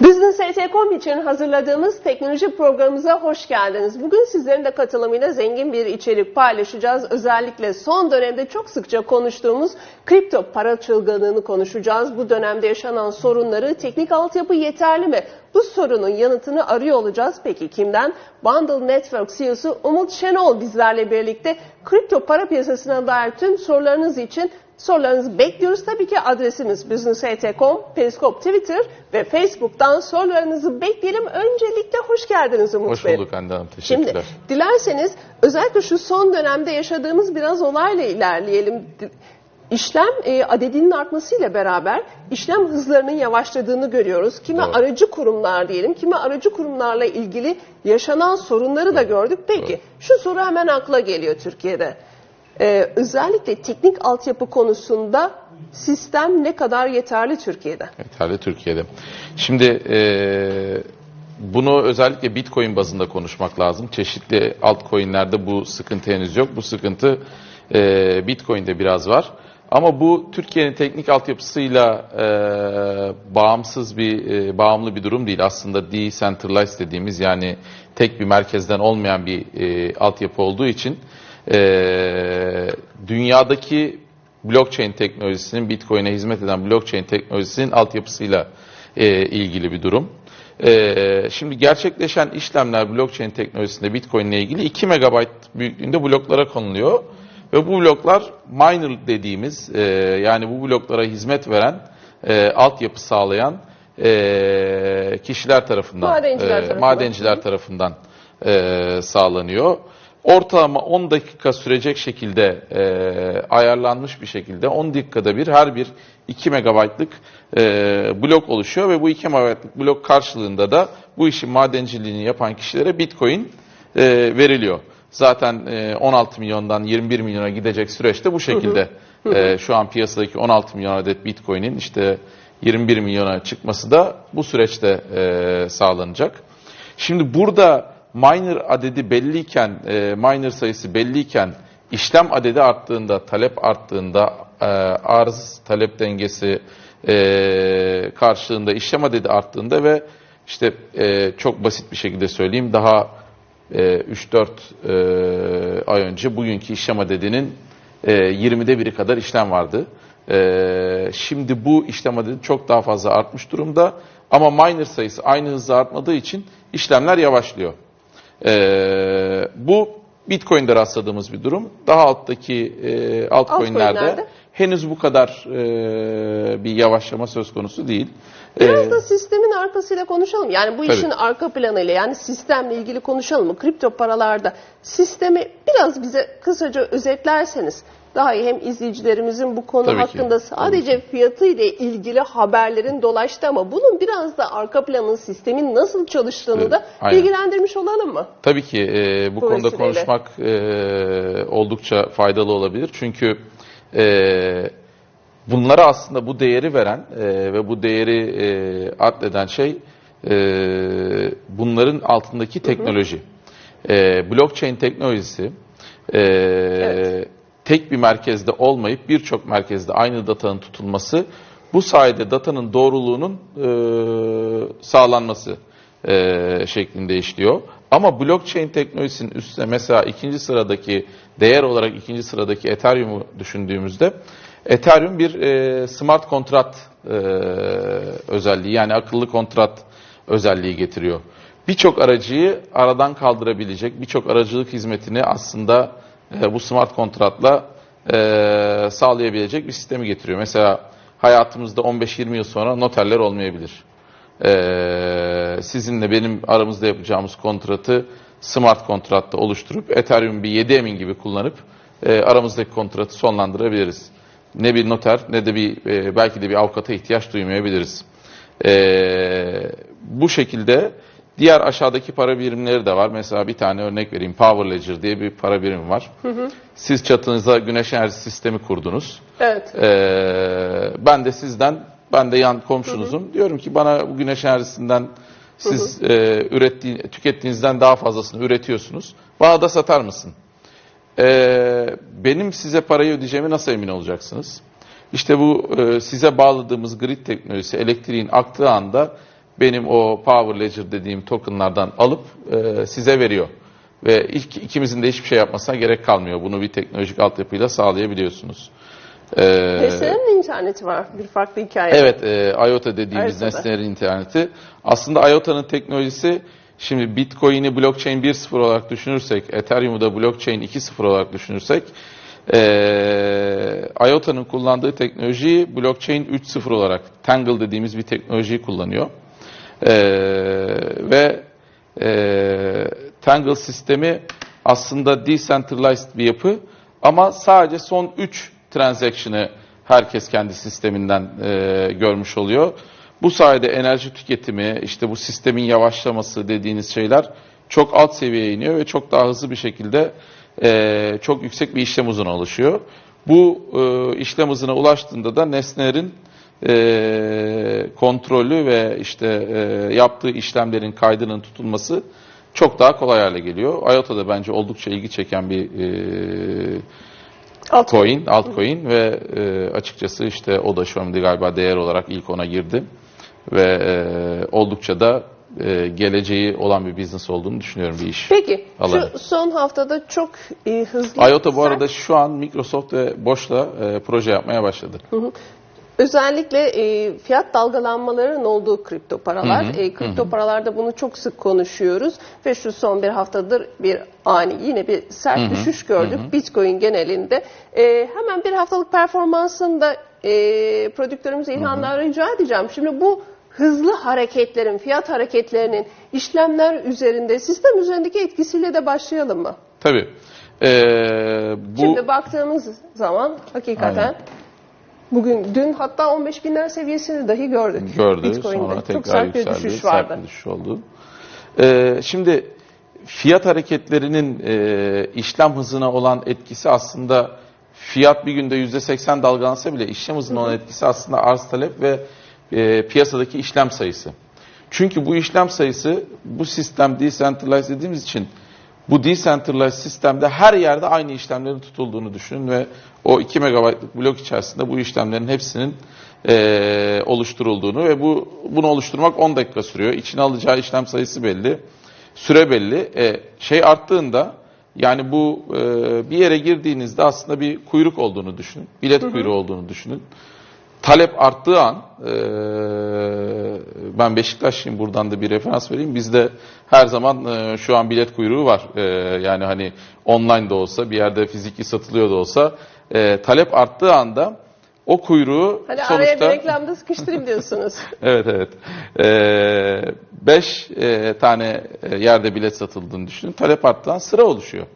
Business ET.com için hazırladığımız teknoloji programımıza hoş geldiniz. Bugün sizlerin de katılımıyla zengin bir içerik paylaşacağız. Özellikle son dönemde çok sıkça konuştuğumuz kripto para çılgınlığını konuşacağız. Bu dönemde yaşanan sorunları, teknik altyapı yeterli mi? Bu sorunun yanıtını arıyor olacağız. Peki kimden? Bundle Network CEO'su Umut Şenol bizlerle birlikte kripto para piyasasına dair tüm sorularınız için Sorularınızı bekliyoruz. Tabii ki adresimiz business.com, Periskop Twitter ve Facebook'tan sorularınızı bekleyelim. Öncelikle hoş geldiniz Umut Hoş Bey. bulduk Hande Hanım. Şimdi Teşekkürler. dilerseniz özellikle şu son dönemde yaşadığımız biraz olayla ilerleyelim. İşlem e, adedinin artmasıyla beraber işlem hızlarının yavaşladığını görüyoruz. Kimi Doğru. aracı kurumlar diyelim, kimi aracı kurumlarla ilgili yaşanan sorunları da gördük. Peki şu soru hemen akla geliyor Türkiye'de. Ee, özellikle teknik altyapı konusunda sistem ne kadar yeterli Türkiye'de? Yeterli Türkiye'de. Şimdi eee, bunu özellikle Bitcoin bazında konuşmak lazım. Çeşitli altcoin'lerde bu sıkıntı henüz yok. Bu sıkıntı eee Bitcoin'de biraz var. Ama bu Türkiye'nin teknik altyapısıyla eee, bağımsız bir eee, bağımlı bir durum değil. Aslında decentralized dediğimiz yani tek bir merkezden olmayan bir eee, altyapı olduğu için eee, dünyadaki blockchain teknolojisinin, Bitcoin'e hizmet eden blockchain teknolojisinin altyapısıyla e, ilgili bir durum. E, şimdi gerçekleşen işlemler blockchain teknolojisinde Bitcoin ile ilgili 2 MB büyüklüğünde bloklara konuluyor. Ve bu bloklar miner dediğimiz e, yani bu bloklara hizmet veren, e, altyapı sağlayan e, kişiler tarafından, Madenciler e, tarafından. madenciler tarafından e, sağlanıyor. Ortalama 10 dakika sürecek şekilde e, ayarlanmış bir şekilde 10 dakikada bir her bir 2 megabaytlık e, blok oluşuyor ve bu 2 megabaytlık blok karşılığında da bu işin madenciliğini yapan kişilere bitcoin e, veriliyor. Zaten e, 16 milyondan 21 milyona gidecek süreçte bu şekilde e, şu an piyasadaki 16 milyon adet bitcoin'in işte 21 milyona çıkması da bu süreçte e, sağlanacak. Şimdi burada miner adedi belliyken, e, miner sayısı belliyken işlem adedi arttığında, talep arttığında, e, arz talep dengesi e, karşılığında işlem adedi arttığında ve işte e, çok basit bir şekilde söyleyeyim daha e, 3-4 e, ay önce bugünkü işlem adedinin e, 20'de biri kadar işlem vardı. E, şimdi bu işlem adedi çok daha fazla artmış durumda ama miner sayısı aynı hızla artmadığı için işlemler yavaşlıyor. Ee, bu Bitcoin'de rastladığımız bir durum. Daha alttaki e, altcoin'lerde Altcoin'lerde? henüz bu kadar e, bir yavaşlama söz konusu değil. Biraz Ee, da sistemin arkasıyla konuşalım. Yani bu Tabii. işin arka planıyla yani sistemle ilgili konuşalım mı? Kripto paralarda sistemi biraz bize kısaca özetlerseniz daha iyi hem izleyicilerimizin bu konu Tabii ki. hakkında sadece fiyatı ile ilgili haberlerin dolaştı ama bunun biraz da arka planın sistemin nasıl çalıştığını Evet, da aynen. bilgilendirmiş olalım mı? Tabii ki e, bu Bu konuda vesileyle. konuşmak e, oldukça faydalı olabilir. Çünkü e, bunlara aslında bu değeri veren e, ve bu değeri e, addeden şey e, bunların altındaki teknoloji. E, blockchain teknolojisi e, tek bir merkezde olmayıp birçok merkezde aynı datanın tutulması bu sayede datanın doğruluğunun e, sağlanması e, şeklinde işliyor. Ama blockchain teknolojisinin üstüne mesela ikinci sıradaki değer olarak ikinci sıradaki Ethereum'u düşündüğümüzde Ethereum bir e, smart kontrat e, özelliği yani akıllı kontrat özelliği getiriyor. Birçok aracıyı aradan kaldırabilecek, birçok aracılık hizmetini aslında e, bu smart kontratla e, sağlayabilecek bir sistemi getiriyor. Mesela hayatımızda 15-20 yıl sonra noterler olmayabilir. Ee, sizinle benim aramızda yapacağımız kontratı smart kontratta oluşturup Ethereum bir 7 emin gibi kullanıp e, aramızdaki kontratı sonlandırabiliriz. Ne bir noter ne de bir e, belki de bir avukata ihtiyaç duymayabiliriz. Ee, bu şekilde diğer aşağıdaki para birimleri de var. Mesela bir tane örnek vereyim. Power Ledger diye bir para birimi var. Siz çatınıza güneş enerji sistemi kurdunuz. Evet. Ee, ben de sizden, ben de yan komşunuzum. Diyorum ki bana bu güneş enerjisinden siz e, ürettiğin, tükettiğinizden daha fazlasını üretiyorsunuz. Bana da satar mısın? Ee, benim size parayı ödeyeceğimi nasıl emin olacaksınız? İşte bu e, size bağladığımız grid teknolojisi elektriğin aktığı anda benim o Power Ledger dediğim tokenlardan alıp e, size veriyor. Ve ilk, ikimizin de hiçbir şey yapmasına gerek kalmıyor. Bunu bir teknolojik altyapıyla sağlayabiliyorsunuz. E, Nesnenin interneti var. Bir farklı hikaye. Evet, e, IOTA dediğimiz nesnelerin interneti. Aslında IOTA'nın teknolojisi şimdi Bitcoin'i blockchain 1.0 olarak düşünürsek, Ethereum'u da blockchain 2.0 olarak düşünürsek, e, IOTA'nın kullandığı teknolojiyi blockchain 3.0 olarak Tangle dediğimiz bir teknolojiyi kullanıyor. E, ve e, Tangle sistemi aslında decentralized bir yapı ama sadece son 3 transaction'ı herkes kendi sisteminden e, görmüş oluyor. Bu sayede enerji tüketimi, işte bu sistemin yavaşlaması dediğiniz şeyler çok alt seviyeye iniyor ve çok daha hızlı bir şekilde e, çok yüksek bir işlem hızına ulaşıyor. Bu e, işlem hızına ulaştığında da nesnelerin e, kontrolü ve işte e, yaptığı işlemlerin kaydının tutulması çok daha kolay hale geliyor. IOTA da bence oldukça ilgi çeken bir e, Alt- coin, altcoin ve e, açıkçası işte o da şu anda galiba değer olarak ilk ona girdi ve e, oldukça da e, geleceği olan bir business olduğunu düşünüyorum bir iş. Peki alanı. şu son haftada çok e, hızlı. IOTA bu arada şu an Microsoft ve Bosch'la e, proje yapmaya başladı. Özellikle e, fiyat dalgalanmalarının olduğu kripto paralar. Hı hı, E, kripto paralarda bunu çok sık konuşuyoruz ve şu son bir haftadır bir ani yine bir sert düşüş gördük Bitcoin genelinde. E, hemen bir haftalık performansında e, prodüktörümüze İlhan'dan rica edeceğim. Şimdi bu hızlı hareketlerin, fiyat hareketlerinin işlemler üzerinde, sistem üzerindeki etkisiyle de başlayalım mı? Tabii. E, bu Şimdi baktığımız zaman hakikaten Aynen. Bugün dün hatta 15 binler seviyesini dahi gördük. gördü. Bitcoin'de. Sonra Çok tekrar sert bir düşüş sert vardı. bir düşüş oldu. Ee, şimdi fiyat hareketlerinin e, işlem hızına olan etkisi aslında fiyat bir günde %80 dalgalansa bile işlem hızına olan etkisi aslında arz talep ve e, piyasadaki işlem sayısı. Çünkü bu işlem sayısı bu sistem decentralized dediğimiz için bu decentralized sistemde her yerde aynı işlemlerin tutulduğunu düşünün ve o 2 megabaytlık blok içerisinde bu işlemlerin hepsinin eee, oluşturulduğunu ve bu bunu oluşturmak 10 dakika sürüyor. İçine alacağı işlem sayısı belli, süre belli. E, şey arttığında yani bu e, bir yere girdiğinizde aslında bir kuyruk olduğunu düşünün, bilet kuyruğu olduğunu düşünün. Talep arttığı an, e, ben Beşiktaşlıyım buradan da bir referans vereyim. Bizde her zaman e, şu an bilet kuyruğu var. E, yani hani online de olsa, bir yerde fiziki satılıyor da olsa. e, talep arttığı anda o kuyruğu Hani araya sonuçta... bir reklamda sıkıştırayım diyorsunuz. Evet evet. Ee, beş e, tane e, yerde bilet satıldığını düşünün. Talep arttığı an sıra oluşuyor.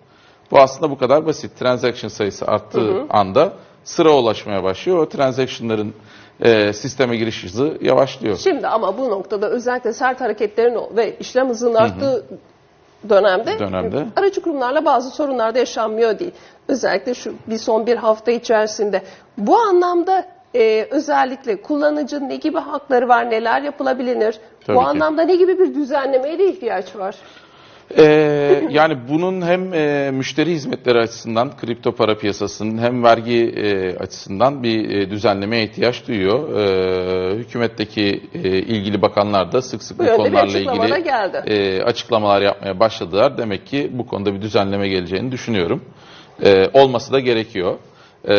Bu aslında bu kadar basit. Transaction sayısı arttığı anda sıra ulaşmaya başlıyor. O transaction'ların e, sisteme giriş hızı yavaşlıyor. Şimdi ama bu noktada özellikle sert hareketlerin ve işlem hızının arttığı dönemde, Dönemde. aracı kurumlarla bazı sorunlar da yaşanmıyor değil. Özellikle şu bir son bir hafta içerisinde. Bu anlamda e, özellikle kullanıcının ne gibi hakları var, neler yapılabilir? Tabii bu ki. anlamda ne gibi bir düzenlemeye de ihtiyaç var? Ee, yani bunun hem e, müşteri hizmetleri açısından kripto para piyasasının hem vergi e, açısından bir e, düzenlemeye ihtiyaç duyuyor. Ee, hükümetteki e, ilgili bakanlar da sık sık Bu bir konularla açıklama da ilgili geldi. e, açıklamalar yapmaya başladılar. Demek ki bu konuda bir düzenleme geleceğini düşünüyorum. E, olması da gerekiyor. E,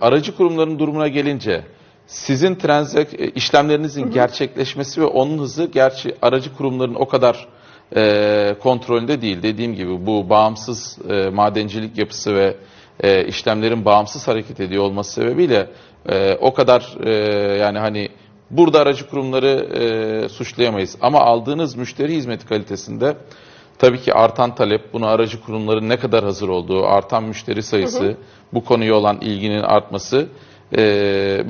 aracı kurumların durumuna gelince sizin transak e, işlemlerinizin gerçekleşmesi ve onun hızı gerçi aracı kurumların o kadar e, kontrolünde değil. Dediğim gibi bu bağımsız e, madencilik yapısı ve e, işlemlerin bağımsız hareket ediyor olması sebebiyle e, o kadar e, yani hani burada aracı kurumları e, suçlayamayız. Ama aldığınız müşteri hizmeti kalitesinde tabii ki artan talep, bunu aracı kurumların ne kadar hazır olduğu, artan müşteri sayısı, bu konuya olan ilginin artması e,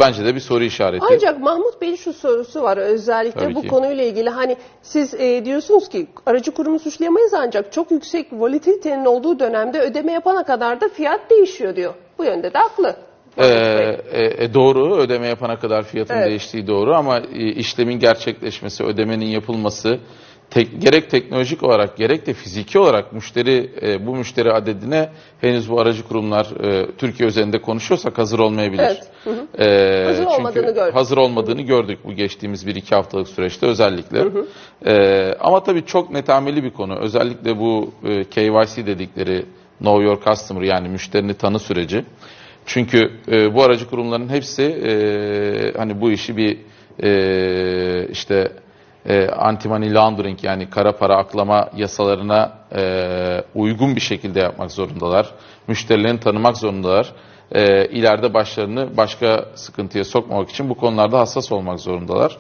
bence de bir soru işareti. Ancak Mahmut Bey'in şu sorusu var özellikle Tabii bu ki. konuyla ilgili. Hani siz e, diyorsunuz ki aracı kurumu suçlayamayız ancak çok yüksek volatilitenin olduğu dönemde ödeme yapana kadar da fiyat değişiyor diyor. Bu yönde de haklı. Ee, e, e, doğru ödeme yapana kadar fiyatın Evet. değiştiği doğru ama e, işlemin gerçekleşmesi, ödemenin yapılması, tek, gerek teknolojik olarak gerek de fiziki olarak müşteri e, bu müşteri adedine henüz bu aracı kurumlar e, Türkiye üzerinde konuşuyorsak hazır olmayabilir. Evet, hı hı. E, Hazır çünkü olmadığını gördük. Hazır olmadığını gördük bu geçtiğimiz bir iki haftalık süreçte özellikle. E, ama tabii çok netameli bir konu. Özellikle bu e, KYC dedikleri Know Your Customer yani müşterini tanı süreci. Çünkü e, bu aracı kurumların hepsi e, hani bu işi bir e, işte e, anti-money laundering yani kara para aklama yasalarına e, uygun bir şekilde yapmak zorundalar. Müşterilerini tanımak zorundalar. E, ileride başlarını başka sıkıntıya sokmamak için bu konularda hassas olmak zorundalar.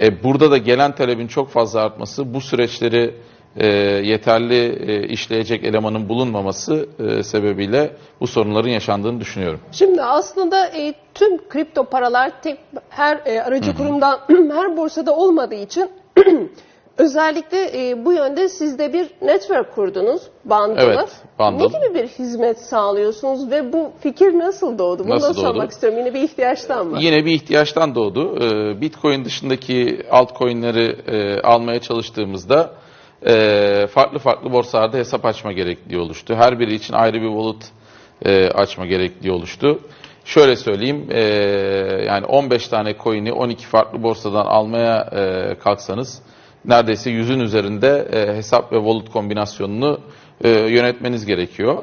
E, burada da gelen talebin çok fazla artması bu süreçleri e, yeterli e, işleyecek elemanın bulunmaması e, sebebiyle bu sorunların yaşandığını düşünüyorum. Şimdi aslında e, tüm kripto paralar tek her e, aracı kurumdan her borsada olmadığı için özellikle e, bu yönde siz de bir network kurdunuz bandılı. Evet, bundle. Ne gibi bir hizmet sağlıyorsunuz ve bu fikir nasıl doğdu? Bunu Nasıl da sormak doğdu? istiyorum. Yine bir ihtiyaçtan mı? Yine bir ihtiyaçtan doğdu. Ee, Bitcoin dışındaki altcoin'leri e, almaya çalıştığımızda e, farklı farklı borsalarda hesap açma gerektiği oluştu. Her biri için ayrı bir wallet e, açma gerektiği oluştu. Şöyle söyleyeyim, e, yani 15 tane coin'i 12 farklı borsadan almaya e, kalksanız neredeyse yüzün üzerinde e, hesap ve wallet kombinasyonunu e, yönetmeniz gerekiyor.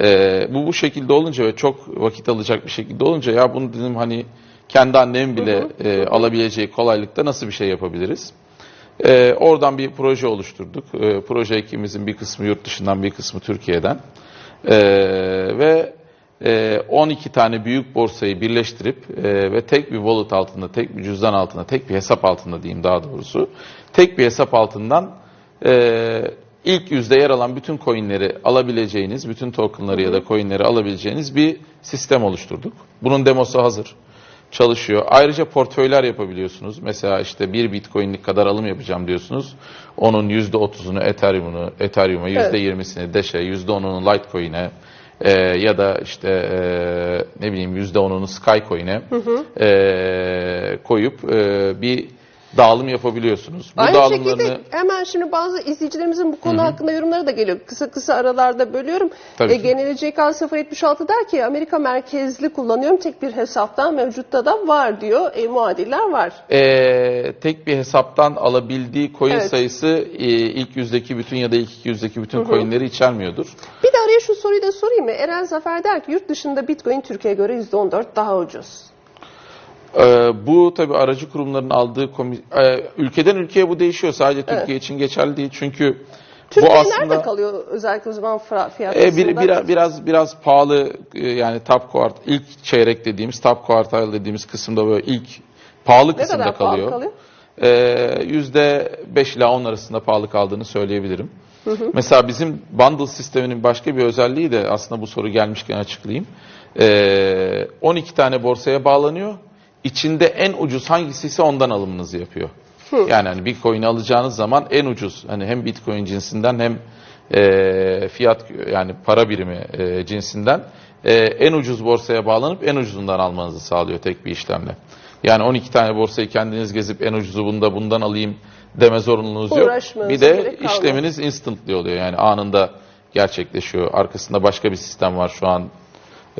Ee, bu bu şekilde olunca ve çok vakit alacak bir şekilde olunca ya bunu dedim hani kendi annem bile e, alabileceği kolaylıkta nasıl bir şey yapabiliriz? Ee, oradan bir proje oluşturduk. Ee, proje ekibimizin bir kısmı yurt dışından bir kısmı Türkiye'den. Ee, ve e, 12 tane büyük borsayı birleştirip e, ve tek bir wallet altında, tek bir cüzdan altında, tek bir hesap altında diyeyim daha doğrusu. Tek bir hesap altından e, ilk yüzde yer alan bütün coinleri alabileceğiniz, bütün tokenları ya da coinleri alabileceğiniz bir sistem oluşturduk. Bunun demosu hazır. Çalışıyor. Ayrıca portföyler yapabiliyorsunuz. Mesela işte bir bitcoinlik kadar alım yapacağım diyorsunuz. Onun yüzde otuzunu Ethereum'unu, Ethereum'a, yüzde yirmisini Dash'e, yüzde onunu Litecoin'e e, ya da işte e, ne bileyim yüzde onunu Skycoin'e e, koyup e, bir dağılım yapabiliyorsunuz. Bu Aynı dağılımlarını şekilde hemen şimdi bazı izleyicilerimizin bu konu hakkında yorumları da geliyor. Kısa kısa aralarda bölüyorum. Tabii E, ki. geneli CK076 der ki Amerika merkezli kullanıyorum. Tek bir hesaptan mevcutta da var diyor. E, muadiller var. Ee, tek bir hesaptan alabildiği coin Evet. sayısı e, ilk yüzdeki bütün ya da ilk iki yüzdeki bütün coinleri içermiyordur. Bir de araya şu soruyu da sorayım mı? Eren Zafer der ki yurt dışında Bitcoin Türkiye'ye göre %14 daha ucuz. Ee, bu tabi aracı kurumların aldığı komi- e, ülkeden ülkeye bu değişiyor. Sadece Türkiye için geçerli değil. Çünkü Türkiye bu aslında nerede kalıyor özellikle o zaman fiyat e, bir, açısından? biraz biraz pahalı e, yani top quart ilk çeyrek dediğimiz top quartile dediğimiz kısımda böyle ilk pahalı ne kısımda kadar pahalı kalıyor. kalıyor? Ee, Yüzde 5 ila 10 arasında pahalı kaldığını söyleyebilirim. Mesela bizim bundle sisteminin başka bir özelliği de aslında bu soru gelmişken açıklayayım. Ee, 12 tane borsaya bağlanıyor. İçinde en ucuz hangisiyse ondan alımınızı yapıyor. Yani hani bir coin alacağınız zaman en ucuz hani hem Bitcoin cinsinden hem e, fiyat yani para birimi e, cinsinden e, en ucuz borsaya bağlanıp en ucuzundan almanızı sağlıyor tek bir işlemle. Yani 12 tane borsayı kendiniz gezip en ucuzu bunda bundan alayım deme zorunluluğunuz yok. Bir de işleminiz instantly oluyor yani anında gerçekleşiyor. Arkasında başka bir sistem var şu an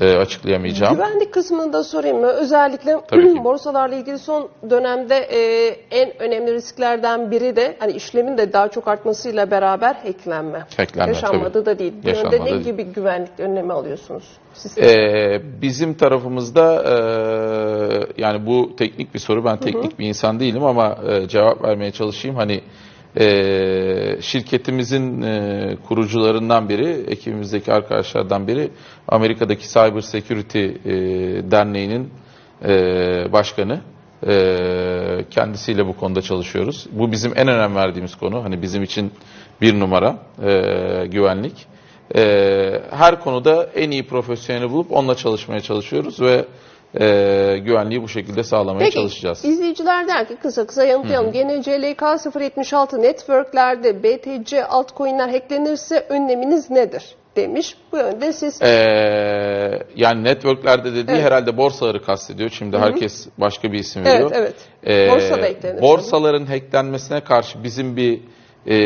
e, açıklayamayacağım. Güvenlik kısmını da sorayım mı? Özellikle borsalarla ilgili son dönemde e, en önemli risklerden biri de hani işlemin de daha çok artmasıyla beraber hacklenme. Hacklenme, Yaşanmadı tabii. da değil. Bu Yaşanmadı yönde ne değil. gibi güvenlik önlemi alıyorsunuz? Siz Ee, bizim tarafımızda e, yani bu teknik bir soru. Ben teknik bir insan değilim ama e, cevap vermeye çalışayım. Hani e, şirketimizin e, kurucularından biri, ekibimizdeki arkadaşlardan biri Amerika'daki Cyber Security e, Derneği'nin e, başkanı. E, kendisiyle bu konuda çalışıyoruz. Bu bizim en önem verdiğimiz konu. Hani bizim için bir numara e, güvenlik. Ee, her konuda en iyi profesyoneli bulup onunla çalışmaya çalışıyoruz ve e, güvenliği bu şekilde sağlamaya Peki çalışacağız. izleyiciler der ki kısa kısa yanıtlayalım. Gene CLK 076 networklerde BTC altcoin'ler hacklenirse önleminiz nedir? demiş. Bu yönde siz Ee, yani networklerde dediği Evet. herhalde borsaları kastediyor. Şimdi herkes başka bir isim veriyor. evet evet. Ee, Borsa da eklenir. borsaların hacklenmesine karşı bizim bir e,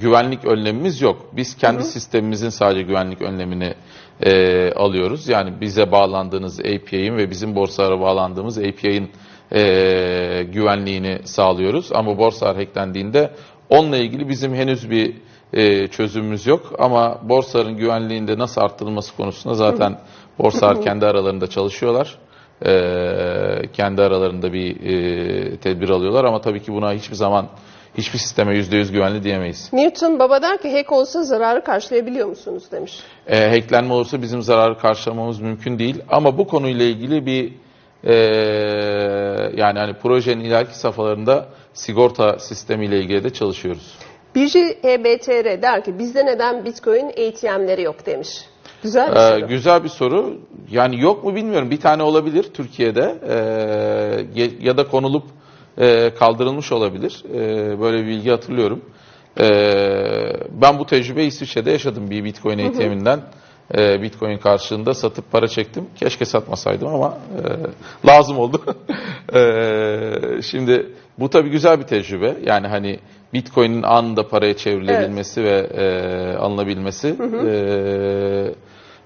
güvenlik önlemimiz yok. Biz kendi sistemimizin sadece güvenlik önlemini e, alıyoruz. Yani bize bağlandığınız API'nin ve bizim borsalara bağlandığımız API'nin e, güvenliğini sağlıyoruz. Ama borsalar hacklendiğinde onunla ilgili bizim henüz bir e, çözümümüz yok. Ama borsaların güvenliğinde nasıl arttırılması konusunda zaten borsalar kendi aralarında çalışıyorlar. E, kendi aralarında bir e, tedbir alıyorlar ama tabii ki buna hiçbir zaman hiçbir sisteme %100 güvenli diyemeyiz. Newton baba der ki hack olsa zararı karşılayabiliyor musunuz demiş. E, hacklenme olursa bizim zararı karşılamamız mümkün değil. Ama bu konuyla ilgili bir e, yani hani projenin ileriki safhalarında sigorta sistemiyle ilgili de çalışıyoruz. Birci EBTR der ki bizde neden Bitcoin ATM'leri yok demiş. Güzel bir Ee, soru. güzel bir soru. Yani yok mu bilmiyorum. Bir tane olabilir Türkiye'de Ee, ya da konulup e, kaldırılmış olabilir. Ee, böyle bir bilgi hatırlıyorum. Ee, ben bu tecrübeyi İsviçre'de yaşadım bir Bitcoin ATM'inden. e, Bitcoin karşılığında satıp para çektim. Keşke satmasaydım ama e, lazım oldu. Ee, şimdi bu tabii güzel bir tecrübe. Yani hani Bitcoin'in anında paraya çevrilebilmesi ve e, alınabilmesi. E,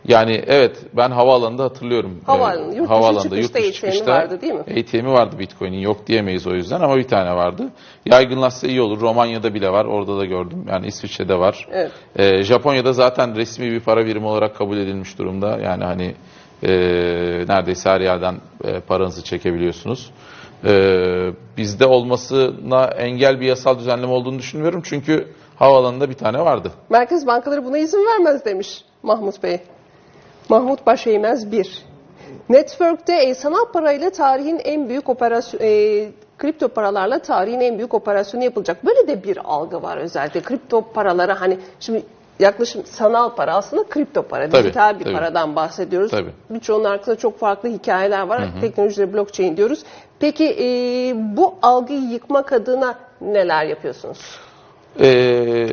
yani evet ben havaalanında hatırlıyorum. Havaalanı, E, yurt dışı çıkışta ATM'i vardı değil mi? ATM'i vardı Bitcoin'in yok diyemeyiz o yüzden ama bir tane vardı. Yaygınlaşsa iyi olur. Romanya'da bile var. Orada da gördüm. Yani İsviçre'de var. Evet. E, Japonya'da zaten resmi bir para birimi olarak kabul edilmiş durumda. Yani hani e, neredeyse her yerden e, paranızı çekebiliyorsunuz. E, bizde olmasına engel bir yasal düzenleme olduğunu düşünmüyorum. Çünkü havaalanında bir tane vardı. Merkez bankaları buna izin vermez demiş Mahmut Bey. Mahmut Başeymez 1. Network'te e, sanal parayla tarihin en büyük operasyon e, kripto paralarla tarihin en büyük operasyonu yapılacak. Böyle de bir algı var özellikle kripto paralara hani şimdi yaklaşım sanal para aslında kripto para, Tabii, dijital bir tabii. paradan bahsediyoruz. Tabii. Birçoğunun arkasında çok farklı hikayeler var. Teknolojide blockchain diyoruz. Peki e, bu algıyı yıkmak adına neler yapıyorsunuz? Ee,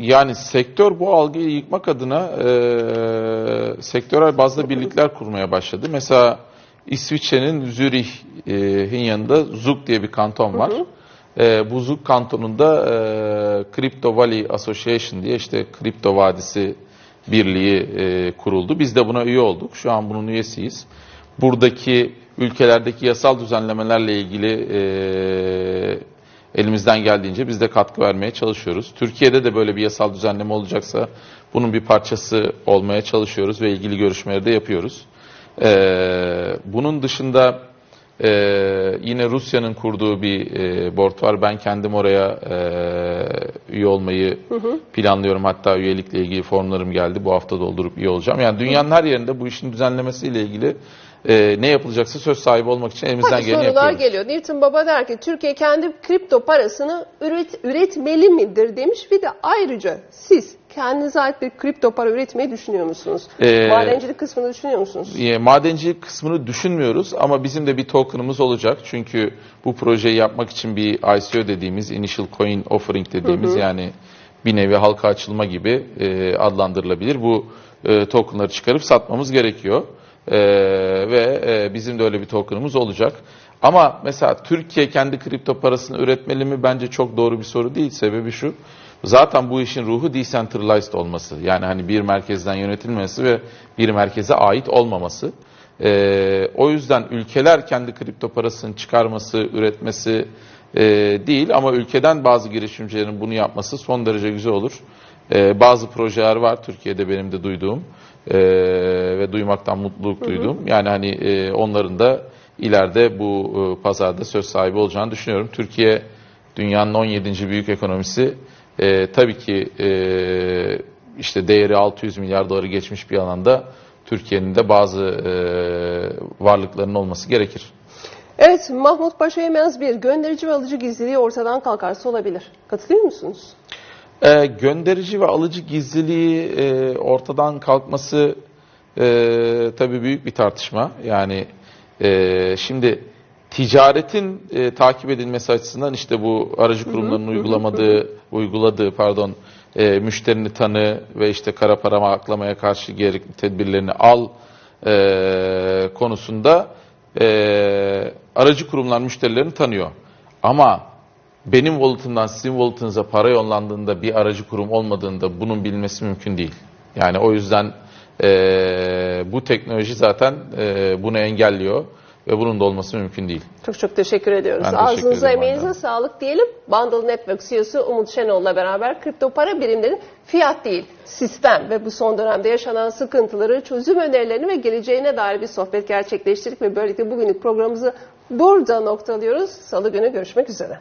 yani sektör bu algıyı yıkmak adına e, sektörel bazda birlikler kurmaya başladı. Mesela İsviçre'nin Zürih'in yanında Zug diye bir kanton var. E, bu Zug kantonunda e, Crypto Valley Association diye işte Kripto Vadisi Birliği e, kuruldu. Biz de buna üye olduk. Şu an bunun üyesiyiz. Buradaki ülkelerdeki yasal düzenlemelerle ilgili e, elimizden geldiğince biz de katkı vermeye çalışıyoruz. Türkiye'de de böyle bir yasal düzenleme olacaksa bunun bir parçası olmaya çalışıyoruz ve ilgili görüşmeleri de yapıyoruz. Ee, bunun dışında e, yine Rusya'nın kurduğu bir e, board var. Ben kendim oraya e, üye olmayı planlıyorum. Hatta üyelikle ilgili formlarım geldi. Bu hafta doldurup üye olacağım. Yani dünyanın her yerinde bu işin düzenlemesiyle ilgili e, ne yapılacaksa söz sahibi olmak için elimizden geleni sorular yapıyoruz. geliyor. Newton Baba der ki Türkiye kendi kripto parasını üret, üretmeli midir demiş. Bir de ayrıca siz kendinize ait bir kripto para üretmeyi düşünüyor musunuz? Ee, Madencilik kısmını düşünüyor musunuz? E, Madencilik kısmını düşünmüyoruz ama bizim de bir token'ımız olacak. Çünkü bu projeyi yapmak için bir ICO dediğimiz, Initial Coin Offering dediğimiz yani bir nevi halka açılma gibi e, adlandırılabilir. Bu e, token'ları çıkarıp satmamız gerekiyor. E, ve e, bizim de öyle bir token'ımız olacak. Ama mesela Türkiye kendi kripto parasını üretmeli mi? Bence çok doğru bir soru değil. Sebebi şu. Zaten bu işin ruhu decentralized olması. Yani hani bir merkezden yönetilmesi ve bir merkeze ait olmaması. Ee, o yüzden ülkeler kendi kripto parasını çıkarması, üretmesi e, değil ama ülkeden bazı girişimcilerin bunu yapması son derece güzel olur. Ee, bazı projeler var Türkiye'de benim de duyduğum e, ve duymaktan mutluluk duyduğum. Yani hani e, onların da ileride bu e, pazarda söz sahibi olacağını düşünüyorum. Türkiye dünyanın 17. büyük ekonomisi. E, tabii ki e, işte değeri 600 milyar doları geçmiş bir alanda Türkiye'nin de bazı e, varlıklarının olması gerekir. Evet Mahmut Paşa Yemez bir gönderici ve alıcı gizliliği ortadan kalkarsa olabilir. Katılıyor musunuz? E, gönderici ve alıcı gizliliği e, ortadan kalkması e, tabii büyük bir tartışma. Yani e, şimdi ticaretin e, takip edilmesi açısından işte bu aracı kurumların uygulamadığı, uyguladığı pardon e, müşterini tanı ve işte kara para aklamaya karşı gerekli tedbirlerini al e, konusunda e, aracı kurumlar müşterilerini tanıyor. Ama benim wallet'ımdan sizin wallet'ınıza para yollandığında bir aracı kurum olmadığında bunun bilinmesi mümkün değil. Yani o yüzden eee, bu teknoloji zaten eee, bunu engelliyor ve bunun da olması mümkün değil. Çok çok teşekkür ediyoruz. Ben teşekkür Ağzınıza emeğinize sağlık diyelim. Bundle Network CEO'su Umut Şenol'la beraber kripto para birimlerinin fiyat değil, sistem ve bu son dönemde yaşanan sıkıntıları, çözüm önerilerini ve geleceğine dair bir sohbet gerçekleştirdik ve böylelikle bugünlük programımızı burada noktalıyoruz. Salı günü görüşmek üzere.